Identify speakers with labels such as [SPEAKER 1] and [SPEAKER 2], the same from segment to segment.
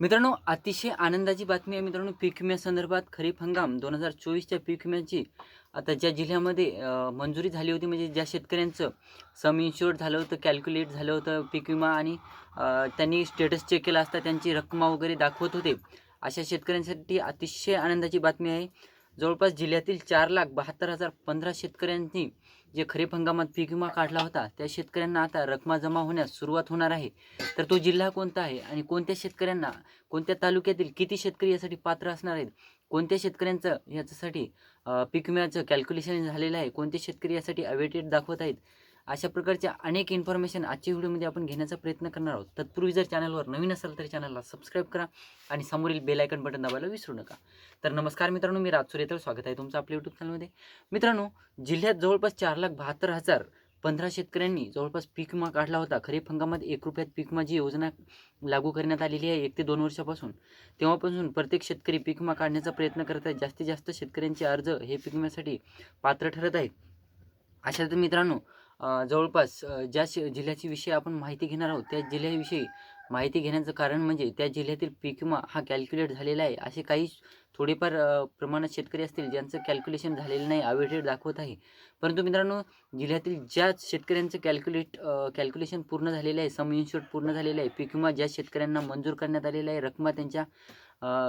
[SPEAKER 1] मित्रांनो अतिशय आनंदाची बातमी आहे मित्रांनो पीक विम्यासंदर्भात खरीप हंगाम दोन हजार चोवीसच्या पीक विम्याची. आता ज्या जिल्ह्यामध्ये मंजुरी झाली होती म्हणजे ज्या शेतकऱ्यांचं सम इन्शुअर्ड झालं होतं कॅल्क्युलेट झालं होतं पीक विमा आणि त्यांनी स्टेटस चेक केला असता त्यांची रक्कमा वगैरे दाखवत होते अशा शेतकऱ्यांसाठी अतिशय आनंदाची बातमी आहे. जवळपास जिल्ह्यातील चार लाख बहात्तर हजार पंधरा शेतकऱ्यांनी जे खरीप हंगामात पीक विमा काढला होता त्या शेतकऱ्यांना आता रकमा जमा होण्यास सुरुवात होणार आहे. तर तो जिल्हा कोणता आहे आणि कोणत्या शेतकऱ्यांना कोणत्या तालुक्यातील किती शेतकरी यासाठी पात्र असणार आहेत? कोणत्या शेतकऱ्यांचं याच्यासाठी पीक विम्याचं कॅल्क्युलेशन झालेलं आहे? कोणते शेतकरी यासाठी अवेटेड दाखवत आहेत? अशा प्रकारच्या अनेक इन्फॉर्मेशन आजच्या व्हिडिओमध्ये आपण घेण्याचा प्रयत्न करणार आहोत. तत्पूर्वी जर चॅनलवर नवीन असाल तर चॅनलला सबस्क्राईब करा आणि समोरील बेल आयकन बटन दाबायला विसरू नका. तर नमस्कार मित्रांनो मी राजसूर येतर स्वागत आहे तुमचं आपल्या यूट्यूब चॅनलमध्ये मित्रांनो जिल्ह्यात जवळपास चार लाख बहात्तर हजार पंधरा शेतकऱ्यांनी जवळपास पीक विमा काढला होता. खरीप हंगामात एक रुपयात पीक विमा जी योजना लागू करण्यात आलेली आहे एक ते दोन वर्षापासून. तेव्हापासून प्रत्येक शेतकरी पीक विमा काढण्याचा प्रयत्न करत आहे. जास्तीत जास्त शेतकऱ्यांचे अर्ज हे पीक विम्यासाठी पात्र ठरत आहेत. अशात मित्रांनो जवळपास ज्या शे जिल्ह्याची विषयी आपण माहिती घेणार आहोत त्या जिल्ह्याविषयी माहिती घेण्याचं कारण म्हणजे त्या जिल्ह्यातील पीक विमा हा कॅल्क्युलेट झालेला आहे. असे काही थोडेफार प्रमाणात शेतकरी असतील ज्यांचं कॅल्क्युलेशन झालेलं नाही अवेटेड दाखवत आहे. परंतु मित्रांनो जिल्ह्यातील ज्या शेतकऱ्यांचं कॅल्क्युलेट कॅल्क्युलेशन पूर्ण झालेलं आहे सम इन्शुअर्ड पूर्ण झालेलं आहे पीक विमा ज्या शेतकऱ्यांना मंजूर करण्यात आलेला आहे रकमा त्यांच्या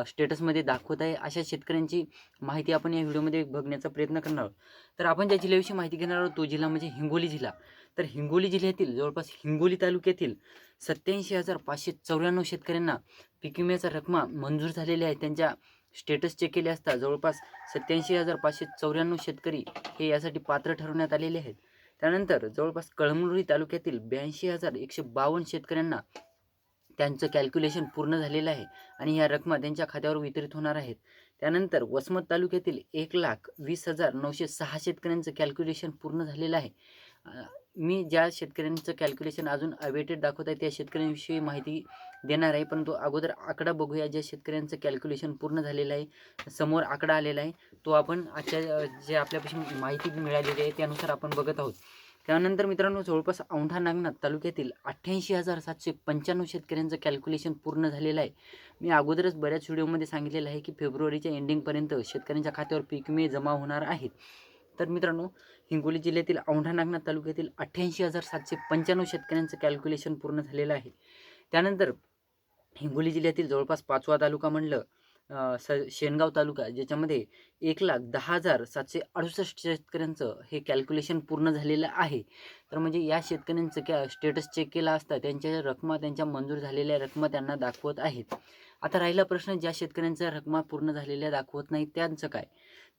[SPEAKER 1] स्टेटसमध्ये दाखवत आहे अशा शेतकऱ्यांची माहिती आपण या व्हिडिओमध्ये बघण्याचा प्रयत्न करणार आहोत. तर आपण ज्या जिल्ह्याविषयी माहिती घेणार आहोत तो जिल्हा म्हणजे हिंगोली जिल्हा. तर हिंगोली जिल्ह्यातील जवळपास हिंगोली तालुक्यातील सत्याऐंशी हजार पाचशे चौऱ्याण्णव शेतकऱ्यांना पीक विम्याचा रकमा मंजूर झालेल्या आहे. त्यांच्या स्टेटस चेक केले असता जवळपास सत्याऐंशी हजार पाचशे चौऱ्याण्णव शेतकरी हे यासाठी पात्र ठरवण्यात आलेले आहेत. त्यानंतर जवळपास कळमनुरी तालुक्यातील ब्याऐंशी हजार एकशे बावन्न शेतकऱ्यांना त्यांचं कॅल्क्युलेशन पूर्ण झालेलं आहे आणि ह्या रकमा त्यांच्या खात्यावर वितरित होणार आहेत. त्यानंतर वसमत तालुक्यातील एक लाख वीस हजार नऊशे सहा शेतकऱ्यांचं कॅल्क्युलेशन पूर्ण झालेलं आहे. मी ज्या शेतकऱ्यांचं कॅल्क्युलेशन अजून अवेटेड दाखवत आहे त्या शेतकऱ्यांविषयी माहिती देणार आहे परंतु अगोदर आकडा बघूया. ज्या शेतकऱ्यांचं कॅल्क्युलेशन पूर्ण झालेलं आहे समोर आकडा आलेला आहे तो आपण आजच्या जे आपल्यापासून माहिती मिळालेली आहे त्यानुसार आपण बघत आहोत. त्यानंतर मित्रांनो जवळपास औंढा नागनाथ तालुक्यातील अठ्ठ्याऐंशी हजार सातशे पंच्याण्णव शेतकऱ्यांचं कॅल्क्युलेशन पूर्ण झालेलं आहे. मी अगोदरच बऱ्याच व्हिडिओमध्ये सांगितलेलं आहे की फेब्रुवारीच्या एंडिंगपर्यंत शेतकऱ्यांच्या खात्यावर पीक विमे जमा होणार आहेत. तर मित्रांनो हिंगोली जिल्ह्यातील औंढा नागनाथ तालुक्यातील अठ्ठ्याऐंशी हजार सातशे पंच्याण्णव शेतकऱ्यांचं कॅल्क्युलेशन पूर्ण झालेलं आहे. त्यानंतर हिंगोली जिल्ह्यातील जवळपास पाचवा तालुका म्हणलं स शेनगाव तालुका ज्याच्यामध्ये एक लाख दहा हजार सातशे अडुसष्ट शेतकऱ्यांचं हे कॅल्क्युलेशन पूर्ण झालेलं आहे. तर म्हणजे या शेतकऱ्यांचं कॅ स्टेटस चेक केला असता त्यांच्या रकमा त्यांच्या मंजूर झालेल्या रकमा त्यांना दाखवत आहेत. आता राहिला प्रश्न ज्या शेतकऱ्यांच्या रकमा पूर्ण झालेल्या दाखवत नाही त्यांचं काय?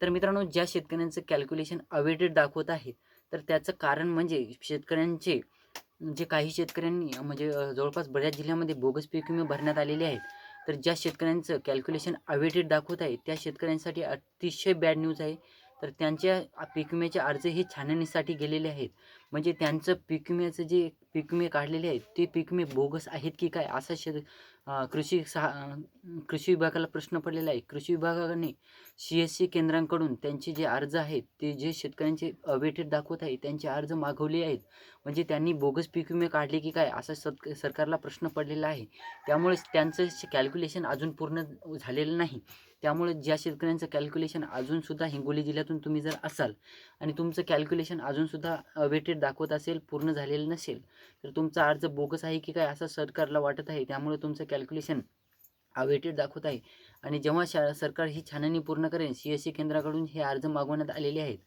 [SPEAKER 1] तर मित्रांनो ज्या शेतकऱ्यांचं कॅल्क्युलेशन अवेटेड दाखवत आहे तर त्याचं कारण म्हणजे शेतकऱ्यांचे जे काही शेतकऱ्यांनी म्हणजे जवळपास बऱ्याच जिल्ह्यामध्ये बोगस पीक विमे भरण्यात आलेले आहेत. तर ज्या शेतकऱ्यांचं कॅल्क्युलेशन अवेटेड दाखवत आहे त्या शेतकऱ्यांसाठी अतिशय बॅड न्यूज आहे. तर त्यांच्या पीक विम्याचे अर्ज हे छाननीसाठी गेलेले आहेत. म्हणजे त्यांचं पीक विम्याचं जे पीक विमे काढलेले आहेत ते पीक विमे बोगस आहेत की काय? असा शेत कृषी सहा कृषी विभागाला प्रश्न पडलेला आहे. कृषी विभागाने सी एस सी केंद्रांकडून त्यांचे जे अर्ज आहेत ते जे शेतकऱ्यांचे अवेटेड दाखवत आहे त्यांचे अर्ज मागवले आहेत. म्हणजे त्यांनी बोगस पीक विमे काढले की काय? असा सत सरकारला प्रश्न पडलेला आहे. त्यामुळेच त्यांचं कॅल्क्युलेशन अजून पूर्ण झालेलं नाही. त्यामुळे ज्या शेतकऱ्यांचं कॅल्क्युलेशन अजूनसुद्धा हिंगोली जिल्ह्यातून तुम्ही जर असाल आणि तुमचं कॅल्क्युलेशन अजूनसुद्धा वेटेड दाखवत असेल पूर्ण झालेलं नसेल तर तुमचा अर्ज बोगस आहे की काय असं सरकारला वाटत आहे? त्यामुळे तुमचं कॅल्क्युलेशन अवेटेड दाखवत आहे. आणि जेव्हा शा सरकार ही छाननी पूर्ण करेल सी एस सी केंद्राकडून हे अर्ज मागवण्यात आलेले आहेत.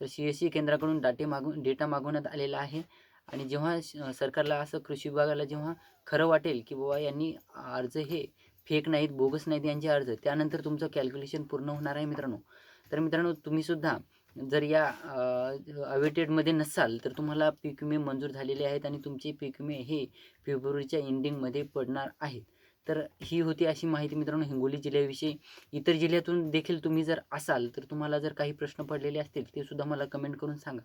[SPEAKER 1] तर सी एस सी केंद्राकडून डाटे मागू डेटा मागवण्यात आलेला आहे. आणि जेव्हा श- सरकारला असं कृषी विभागाला जेव्हा खरं वाटेल की बाबा यांनी अर्ज हे फेक नाहीत बोगस नाहीत यांचे अर्ज त्यानंतर तुमचं कॅल्क्युलेशन पूर्ण होणार आहे मित्रांनो. तर मित्रांनो तुम्हीसुद्धा जर या अवेटेडमध्ये नसाल तर तुम्हाला पीक विमे मंजूर झालेले आहेत आणि तुमचे पीक विमे हे फेब्रुवारीच्या एंडिंगमध्ये पडणार आहेत. तर ही होती अशी माहिती मित्रांनो हिंगोली जिल्ह्याविषयी. इतर जिल्ह्यातून देखील तुम्ही जर असाल तर तुम्हाला जर काही प्रश्न पडलेले असतील ते सुद्धा मला कमेंट करून सांगा.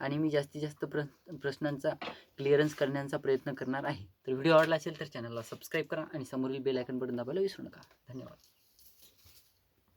[SPEAKER 1] आणि मी जास्तीत जास्त प्र प्रश्नांचा क्लिअरन्स करण्याचा प्रयत्न करणार आहे. तर व्हिडिओ आवडला असेल तर चॅनलला सबस्क्राईब करा आणि समोरील बेल आयकन बटन दाबायला विसरू नका. धन्यवाद.